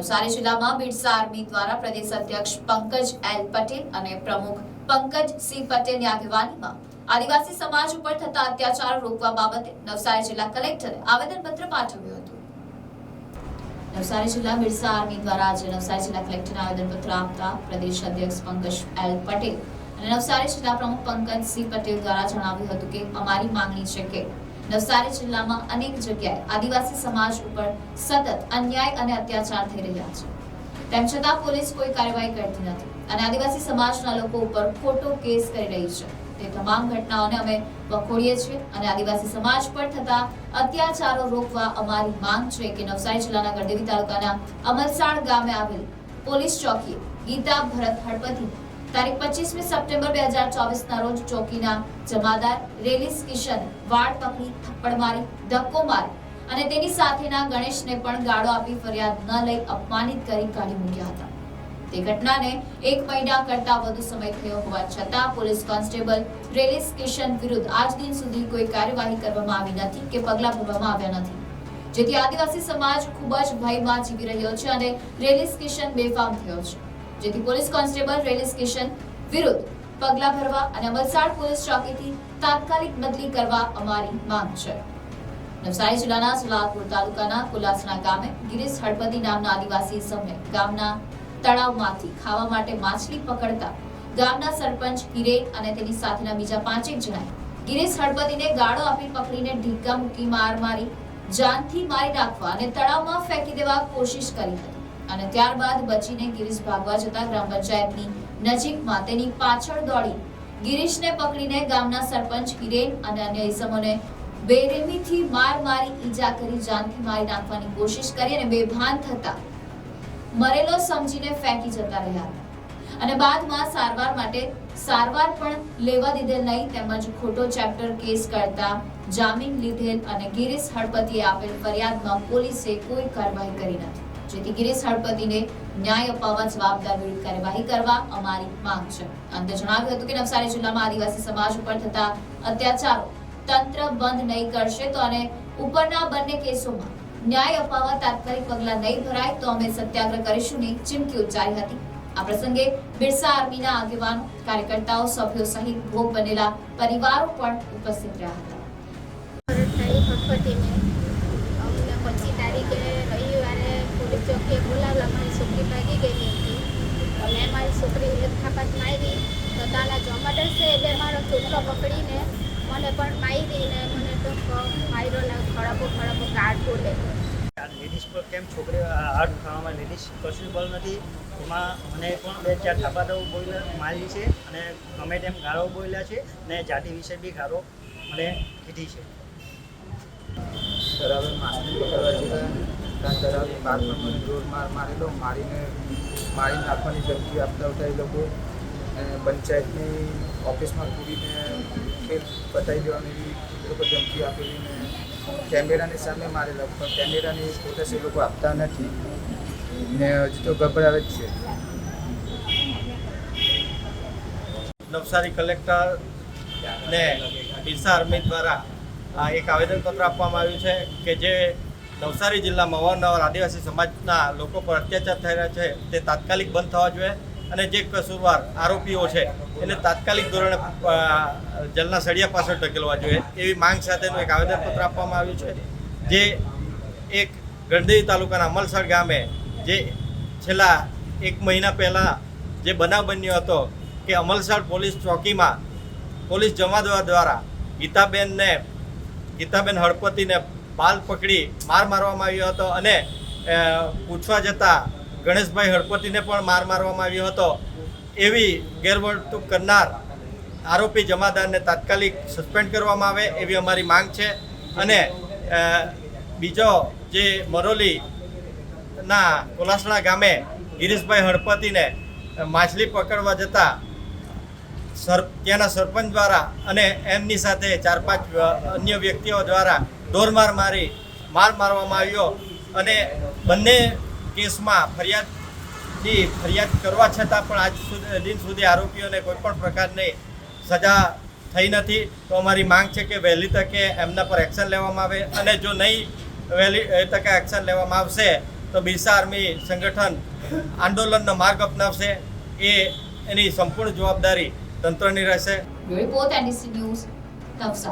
નવસારી જિલ્લામાં બિરસા આર્મી દ્વારા પ્રદેશ અધ્યક્ષ પંકજ એલ પટેલ અને પ્રમુખ પંકજ સી પટેલની આગેવાનીમાં આદિવાસી સમાજ ઉપર થતા અત્યાચાર રોકવા બાબતે નવસારી જિલ્લા કલેક્ટરે આવેદનપત્ર પાઠવ્યું હતું. નવસારી જિલ્લા બિરસા આર્મી દ્વારા આજે નવસારી જિલ્લા કલેક્ટરને આવેદનપત્ર આપતા પ્રદેશ અધ્યક્ષ પંકજ એલ પટેલ અને નવસારી જિલ્લા પ્રમુખ પંકજ સી પટેલ દ્વારા જણાવ્યું હતું કે અમારી માંગણી છે કે નવસારી જિલ્લામાં અનેક જગ્યાએ આદિવાસી સમાજ ઉપર સતત અન્યાય અને અત્યાચાર થઈ રહ્યા છે. તેમ છતાં પોલીસ કોઈ કાર્યવાહી કરતી નથી અને આદિવાસી સમાજના લોકો ઉપર ખોટો કેસ કરી રહી છે. તે તમામ ઘટનાઓને અમે વખોડીએ છીએ અને આદિવાસી સમાજ પર થતા અત્યાચારો રોકવા અમારી માંગ છે કે નવસારી જિલ્લાના ગઢેવી તાલુકાના અમલસાડ ગામે આવેલ પોલીસ ચોકીએ ગીતા ભરત હળપતિ તારીખ પચીસમી સપ્ટેમ્બર બે હજાર ચોવીસના રોજ ચોકીના જમાદાર રેલીસ કિશન વાળ પકડી થપ્પડ મારી, ધક્કો મારી અને તેની સાથેના ગણેશને પણ ગાળો આપી ફરિયાદ ન લઈ અપમાનિત કરી કાઢી મૂક્યા હતા. તે ઘટનાને એક મહિના કરતા વધુ સમય થયો હોવા છતાં પોલીસ કોન્સ્ટેબલ રેલીસ કિશન વિરુદ્ધ આજ દિન સુધી કોઈ કાર્યવાહી કરવામાં આવી નથી કે પગલાં ભરવામાં આવ્યા નથી. જેથી આદિવાસી સમાજ ખૂબ જ ભયમાં જીવી રહ્યો છે અને રેલીસ કિશન બેફામ થયો છે. જેથી પોલીસ કોન્સ્ટેબલ રેલીસ કિશન વિરુદ્ધ પગલા ભરવા અને વલસાડ પોલીસ ચોકીથી તાત્કાલિક બદલી કરવા અમારી માંગ છે. નવસારી જિલ્લાના સલાહપુર તાલુકાના કુલાસણા ગામે ગિરીશ હળપતિ નામના આદિવાસી સમય ગામના તળાવમાંથી ખાવા માટે માછલી પકડતા ગામના સરપંચ હિરેન અને તેની સાથેના બીજા પાંચેક જણાએ ગિરીશ હળપતિને ગાળો આપી પકડીને ઢીકા મૂકી માર મારી, જાનથી મારી નાખવા અને તળાવમાં ફેંકી દેવા કોશિશ કરી હતી. અને ત્યારબાદ બચીને ગિરીશ ભાગવા જતા ગ્રામ પંચાયતની નજીકમાં તેની પાછળ દોડી. ગિરીશને પકડીને ગામના સરપંચ હિરેન અને અન્ય ઇસમોને બેરેમીથી માર મારી ઈજા કરી જાનથી મારી નાખવાની કોશિશ કરી અને બેભાન થતા મરેલો સમજીને ફેંકી જતા રહ્યા અને બાદમાં સારવાર માટે સારવાર પણ લેવા દીધેલ નહીં, તેમજ ખોટો ચેપ્ટર કેસ કરતા જામીન લીધેલ અને ગિરીશ હળપતિએ આપેલ ફરિયાદમાં પોલીસે કોઈ કાર્યવાહી કરી નથી. જેથી ગિરીશ હળપતિને ન્યાય અપાવવા જવાબદાર કાર્યવાહી કરવા અમારી માંગ છે. અંતે જણાવ્યું હતું કે નવસારી જિલ્લામાં આદિવાસી સમાજ ઉપર થતા અત્યાચારો તંત્ર બંધ નહીં કરશે તો અને ઉપરના બંને કેસોમાં ન્યાય અપાવવા તાત્કાલિક પગલાં નહીં ભરાય તો અમે સત્યાગ્રહ કરીશું ની ચીમકી ઉચ્ચારી હતી. આ પ્રસંગે બિરસા આર્મીના આગેવાનો, કાર્યકર્તાઓ, સભ્યો સહિત ભોગ બનેલા પરિવારો પણ ઉપસ્થિત રહ્યા હતા. ચોકીએ બોલાવલા મારી છોકરી ભાગી ગઈ હતી. મેં મારી છોકરી એક થાપાત મારી. તો તાના જમાડર છે એટલે મારો છોકરો પકડીને મને પણ મારી ને મને તો માર્યો ને ખડપો ખડપો ગાઢ બોલે આ લેડીઝ પર કેમ છોકરીઓ હાર્ડ ખાવામાં લેડીઝ પોસિબલ નથી. એમાં મને પણ બે ચાર થાપાદો બોલ્યા મારી છે અને ગમે તેમ ગાળો બોલ્યા છે ને જાતિ વિશે બી ગાળો મને કીધી છે. બરાબર માછલી પકડવા જતા ત્યાં મને જોર માર મારેલો મારીને મારી નાખવાની ધમકી આપતા હતા એ લોકો. અને પંચાયતની ઓફિસમાં પૂરીને ખેલ બતાવી દેવાની એવી લોકો ધમકી આપેલી ને કેમેરાની સામે મારેલા, પણ કેમેરાની ફોટોસ એ લોકો આપતા નથી. ને હજી તો ગભરાવે જ છે. નવસારી કલેક્ટર ને બિરસા આર્મી દ્વારા એક આવેદનપત્ર આપવામાં આવ્યું છે કે જે નવસારી જિલ્લામાં અવારનવાર આદિવાસી સમાજના લોકો પર અત્યાચાર થઈ રહ્યા છે. તે તાત્કાલિક બંધ થવા જોઈએ અને જે કસૂરવાર આરોપીઓ છે, એને તાત્કાલિક ધોરણે જલના સળિયા પાછળ ઢકેલવા જોઈએ એવી માંગ સાથેનું એક આવેદનપત્ર આપવામાં આવ્યું છે. જે એક ગણદેવી તાલુકાના અમલસર ગામે જે છેલ્લા એક મહિના પહેલાં જે બનાવ બન્યો હતો કે અમલસર પોલીસ ચોકીમાં પોલીસ જમાદવા દ્વારા ગીતાબેનને, ગીતાબેન હળપતિને બાલ પકડી માર મારવામાં આવ્યો હતો અને પૂછવા જતાં ગણેશભાઈ હળપતિને પણ માર મારવામાં આવ્યો હતો. એવી ગેરવર્તણૂક કરનાર આરોપી જમાદારને તાત્કાલિક સસ્પેન્ડ કરવામાં આવે એવી અમારી માંગ છે. અને બીજો જે મરોલી ના કોલાસણા ગામે ગિરીશભાઈ હળપતિને માછલી પકડવા જતા સર, ત્યાંના સરપંચ દ્વારા અને એમની સાથે ચાર પાંચ અન્ય વ્યક્તિઓ દ્વારા દોરમાર મારી, માર મારવામાં આવ્યો અને બંને કેસમાં ફરિયાદની ફરિયાદ કરવા છતાં પણ આજ સુધી દિન સુધી આરોપીઓને કોઈ પણ પ્રકારની સજા થઈ નથી. તો અમારી માંગ છે કે વહેલી તકે એમના પર એક્શન લેવામાં આવે અને જો નહીં વહેલી તકે એક્શન લેવામાં આવશે તો બિરસા આર્મી સંગઠન આંદોલનનો માર્ગ અપનાવશે. એ એની સંપૂર્ણ જવાબદારી तंत्रनिराशय. वेळपोत अँड न्यूज तवसा